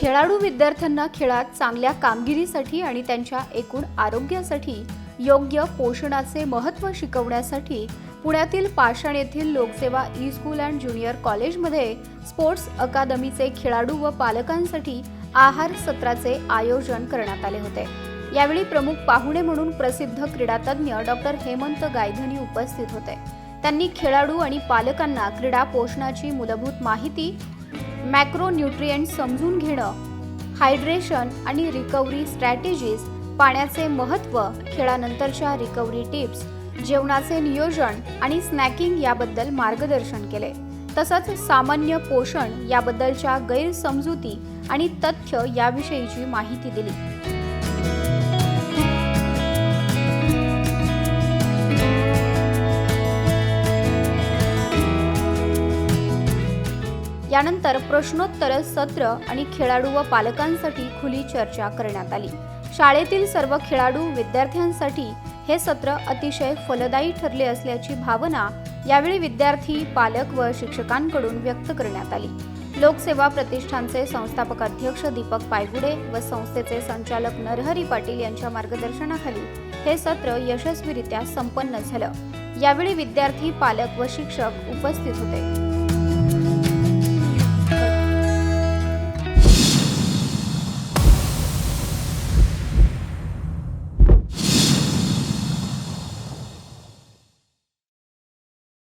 खेळाडू विद्यार्थ्यांना खेळात चांगल्या कामगिरीसाठी आणि त्यांच्या एकूण आरोग्यासाठी योग्य पोषणाचे महत्त्व शिकवण्यासाठी पुण्यातील पाषाण येथील Lokseva E school and junior कॉलेजमध्ये स्पोर्ट्स अकादमीचे खेळाडू व पालकांसाठी आहार सत्राचे आयोजन करण्यात आले होते. यावेळी प्रमुख पाहुणे म्हणून प्रसिद्ध क्रीडातज्ञ डॉक्टर हेमंत गायधनी उपस्थित होते. त्यांनी खेळाडू आणि पालकांना क्रीडा पोषणाची मूलभूत माहिती मॅक्रोन्यूट्रिएंट समजून घेणं हायड्रेशन आणि रिकव्हरी स्ट्रॅटेजीज पाण्याचे महत्त्व खेळानंतरच्या रिकव्हरी टिप्स जेवणाचे नियोजन आणि स्नॅकिंग याबद्दल मार्गदर्शन केले. तसंच सामान्य पोषण याबद्दलच्या गैरसमजुती आणि तथ्य याविषयीची माहिती दिली. यानंतर प्रश्नोत्तर सत्र आणि खेळाडू व पालकांसाठी खुली चर्चा करण्यात आली. शाळेतील सर्व खेळाडू विद्यार्थ्यांसाठी हे सत्र अतिशय फलदायी ठरले असल्याची भावना यावेळी विद्यार्थी पालक व शिक्षकांकडून व्यक्त करण्यात आली. लोकसेवा प्रतिष्ठानचे संस्थापक अध्यक्ष दीपक पायगुडे व संस्थेचे संचालक नरहरी पाटील यांच्या मार्गदर्शनाखाली हे सत्र यशस्वीरित्या संपन्न झालं. यावेळी विद्यार्थी पालक व शिक्षक उपस्थित होते.